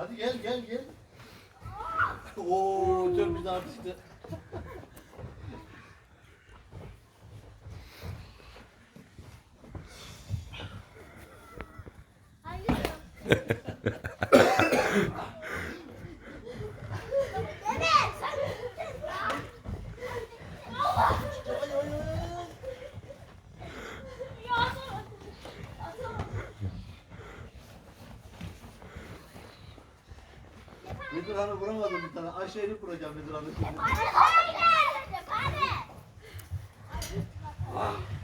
Hadi gel gel gel. Oo çok güzel atıştı. Müdür hanım vuramadım bir tane. Aşağı inip vuracağım müdür hanım şimdi. Hey!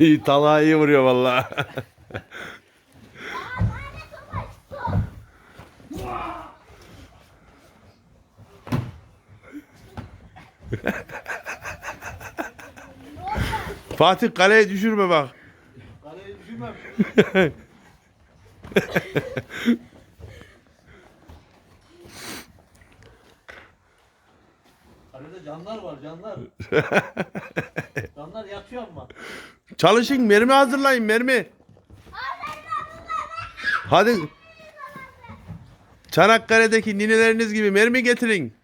İyi talağı iyi vuruyor vallahi. Fatih kaleye düşürme bak. Kaleyi düşürmem. Kalede canlar var canlar. canlar yatıyor ama. Çalışın mermi hazırlayın mermi. Hadi. Çanakkale'deki nineleriniz gibi mermi getirin.